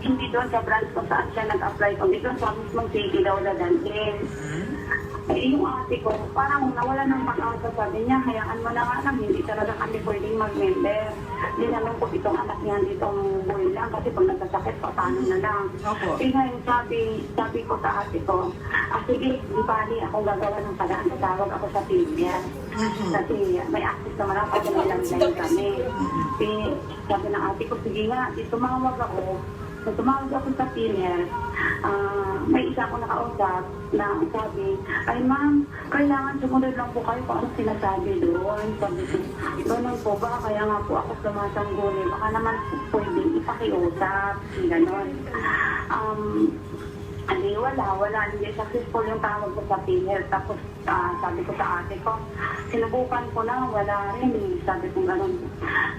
hindi doon sa branch kung saan siya nag-apply, kundi doon sa mismong city daw dadalhin. Eh, yung ate ko, parang nawala ng pag-asa sabi niya, hayaan mo na nga lang, hindi talaga kami pwedeng mag-member. Dinanong ko itong anak niya ditong buhay lang kasi pag nagkasakit, paano na lang. Opo. Eh ngayon sabi, sabi ko sa ate ko, ah sige, di bali ako gagawa ng paraan, tatawag ako sa. Mhm. Kasi may access naman ako kasi landline kami. Eh, sabi ng ate ko, sige nga, di tumawag ako. So, tumawag ako sa PBS. Ah, may isa ako nakausap na sabi, ay ma'am, kailangan sumunod lang po kayo kung ano sinasabi doon. Sabi ko, ganun po ba? Kaya nga po ako sumasangguni. Baka naman pwede ipakiusap. Ganon. Um, hindi, wala, wala. Hindi successful yung tawag ko sa PhilHealth. Tapos ah, sabi ko sa ate ko, sinubukan ko na, wala rin. eh. Sabi ko gano'n.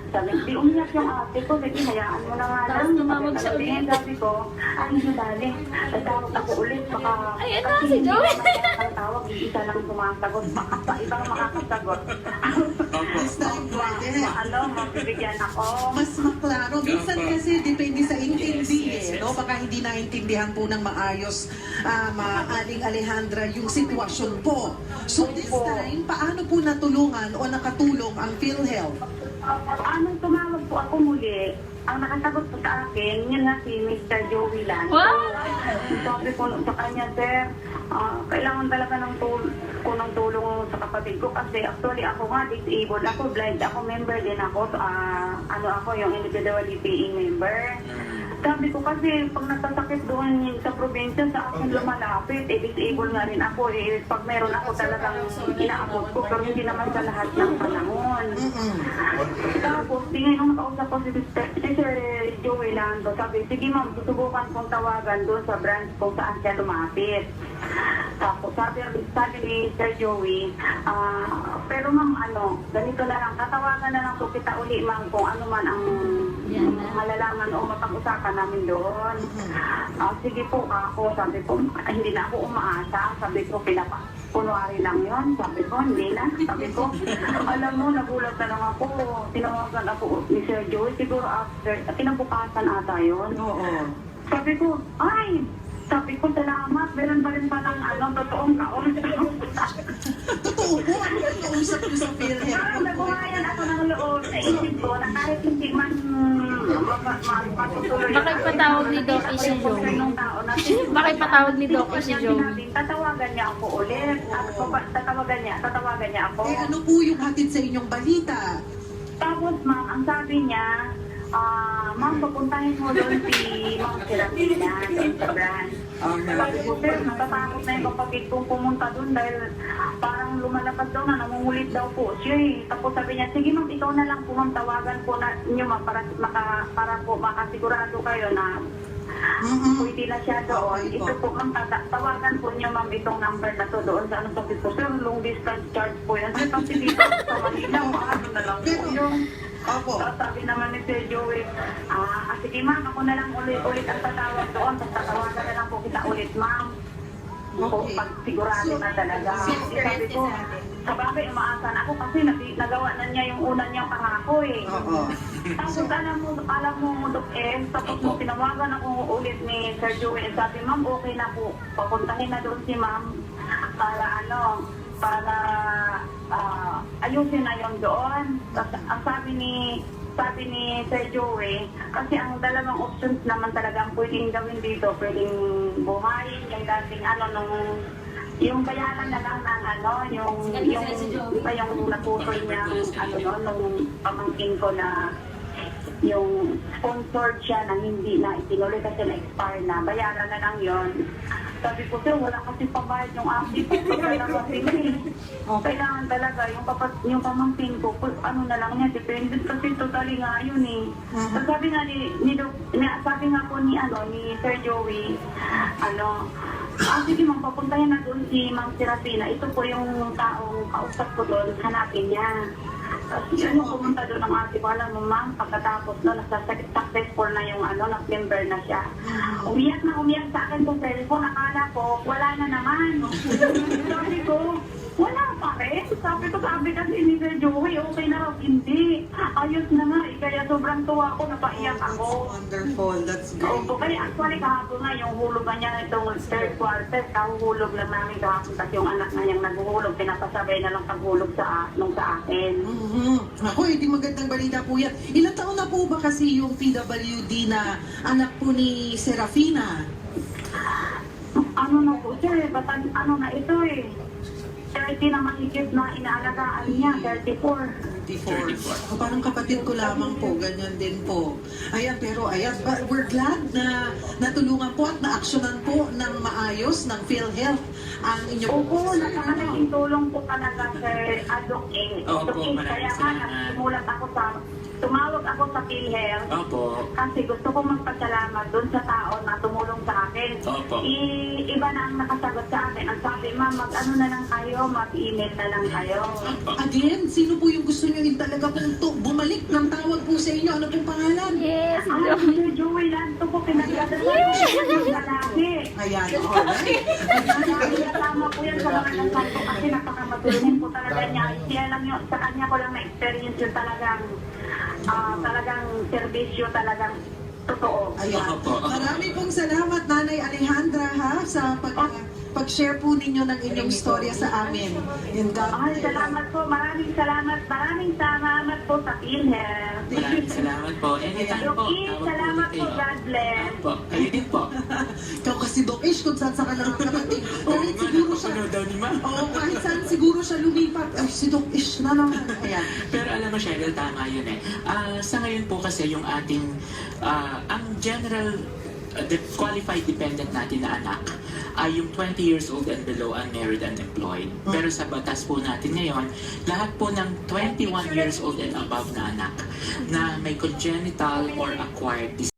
Sabi, di umiyak yung ate ko, sige, hayaan mo na nga Tapos lang. tumawag siya Sabi, ulit. Sabi ko, ay, hindi dali. Tatawag ako ulit. Baka, Ayan na, kasi si Joey. ang tawag, isa lang sumasagot. Baka pa ibang makakasagot. This time, pwede. Ma- ano, mabibigyan ako. Mas maklaro. Minsan kasi depende sa intindi eh. No? Baka hindi naintindihan po ng maayos ah, maaling Alejandra yung sitwasyon po. So this time, paano po natulungan o nakatulong ang PhilHealth? Anong tumawag po ako muli, ang nakasagot po sa akin, yun nga si Mr. Joey Lanto. Wow! Sabi ko sa kanya, sir, ah, kailangan talaga ng tul ko ng tulong sa kapatid ko kasi actually ako nga disabled ako, blind ako, member din ako, ah, ano ako, yung individually paying member. Sabi ko kasi pag nasasakit doon yun sa probinsya sa akin lumalapit, eh disabled nga rin ako eh. Pag meron ako talagang inaabot ko pero hindi naman sa lahat ng panahon. Tapos, tingin nung nakausap ko si Mr. Sir Joey Lando, sabi, sige ma'am, susubukan kong tawagan doon sa branch kung saan siya lumapit. Tapos, sabi, sabi ni Sir Joey, ah, pero ma'am, ano, ganito na lang, tatawagan na lang po kita uli ma'am kung ano man ang Yan na. malalaman o mapag-usapan namin doon. Ah, sige po ako, sabi ko, "Ah, hindi na ako umaasa. Sabi ko, pinapa. Kunwari lang yon Sabi ko, hindi na. Sabi ko, alam mo, nagulat na lang ako. Tinawagan ako ni Sir Joey. Siguro after, kinabukasan ata yon Oo. Sabi ko, ay, sabi ko, salamat. Meron pa rin palang ano, totoong kausap. Totoo po, yung kausap niyo sa PhilHealth? Parang nabuhayan ako ng loob sa isip ko na kahit hindi man ma- ma- ma- matutuloy. Bakit patawag ni Doki si Joey? Bakit patawag ni Doki si Joey? Tatawagan niya ako ulit. At tatawagan niya, tatawagan niya ako. Eh ano po yung hatid sa inyong balita? Tapos ma'am, ang sabi niya, ah, ma'am, papuntahin mo doon si Ma'am Serafina sa branch. Sabi ko, sir, natatakot na yung kapatid kong pumunta doon dahil parang lumalapad daw na, nangungulit daw po siya eh. Tapos sabi niya, sige ma'am, ikaw na lang po ma'am, tawagan po na niyo ma'am para, maka, para po makasigurado kayo na Mm-mm. pwede na siya doon. Okay po. Ito po ma'am, tata- tawagan po niyo ma'am itong number na to doon sa ano sabi ko, sir, long distance charge po yan. Sir, kasi dito sa Manila, paano na lang po Pero- yung Opo. tapos sabi naman ni Sir Joey, ah, sige ma'am, ako na lang ulit, ulit ang tatawag doon. Tapos tatawagan na lang po kita ulit, ma'am. Okay. pag sigurado na talaga. Eh, sabi ko, sa bagay, ako kasi nag- nagawa na niya yung una niyang pangako eh. Oo. Tapos alam mo, alam mo, eh, tapos mo tinawagan ako ulit ni Sir Joey. Sabi, ma'am, okay na po. Papuntahin na doon si ma'am para ano, para ah, ayusin na yon doon. Tapos ang sabi ni sabi ni Sir Joey, kasi ang dalawang options naman talaga ang pwedeng gawin dito, pwedeng buhayin yung dating ano nung yung bayaran na lang ng ano, yung yung iba yung naputol niya ano no, nung pamangkin ko na yung sponsored siya na hindi na itinuloy kasi na-expire na, bayaran na lang yon. Sabi ko, sir, wala kasi pambayad yung aking eh. Kailangan talaga yung, papat, yung pamangkin ko, kung ano na lang niya, depende kasi totally nga yun eh. Mhm. So, sabi nga ni, ni, ni- sabi nga po ni, ano, ni Sir Joey, ano, ah, sige ma'am, papuntahin na doon si Ma'am Serafina. Ito po yung taong kausap ko doon, hanapin niya. Tapos ano, pumunta doon ang ate ko, alam mo ma'am, pagkatapos no, nasa-successful na yung ano, nag-member na siya. Umiyak na umiyak sa akin sa cellphone, akala ko, wala na naman. Sabi ko, Wala pa rin. Sabi ko, sabi kasi ni Sir Joey, okay na raw. Hindi. Ayos na nga. Eh, kaya sobrang tuwa ko, napaiyak ako. Wonderful. That's great. Opo, kaya actually kahapon nga yung hulog na niya itong third quarter, kahuhulog lang namin kahapon kasi yung anak na niyang naghuhulog, pinapasabay na lang paghulog sa, nung sa akin. Mhm. Ako, hindi magandang balita po yan. Ilang taon na po ba kasi yung PWD na anak po ni Serafina? Ano na po sir, batan, ano na ito eh. 30 na mahigit na inaalagaan niya, 34. 34. O, parang kapatid ko lamang po, ganyan din po. Ayan, pero ayan, but we're glad na natulungan po at naaksyonan po ng maayos ng PhilHealth ang inyong Opo, napakalaking tulong po talaga sir, Adok eh. Opo, Adok eh, maraming Kaya nga, salamat. nagsimulat ako sa, tumawag ako sa PhilHealth. Opo. Kasi gusto ko magpasalamat doon sa tao na tumulong sa akin. Opo. I- iba na ang nakasagot sa akin. Ang sabi, ma'am, mag-ano na lang kayo, mag-email na lang kayo. Again, sino po yung gusto nyo yung talaga pong to, bumalik ng tawag po sa inyo? Ano pong pangalan? Yes, Ay, Doc. Sir Joey, lang ito po pinagdadasal ko yung lalaki. Ayan, alright. Tama po yan sa mga dasal ko kasi napakamatulungin po talaga niya. Siya lang yun, sa kanya ko lang na-experience yung talagang, ah, talagang servisyo, talagang totoo. Ayan. Marami pong salamat, Nanay Alejandra, ha, sa pag, pag-share po ninyo ng inyong storya sa amin. And God Ay, bless. salamat po. Maraming salamat. Maraming salamat po sa PhilHealth. Maraming salamat po. Anytime po. Tawag po salamat po. kayo. God bless. Opo. Kayo din po. Ikaw kasi Doc Ish, kung saan sa ka lang nakarating. Oo Kahit siguro siya, napapanood daw ni ma'am. Oo, kahit saan siguro siya lumipat. Ay, si Doc Ish na naman. Ayan. Pero alam mo, Cheryl, tama yun eh. Ah, sa ngayon po kasi yung ating, ah, ang general uh, the qualified dependent natin na anak ay yung 20 years old and below unmarried and employed. Pero sa batas po natin ngayon, lahat po ng 21 years old and above na anak na may congenital or acquired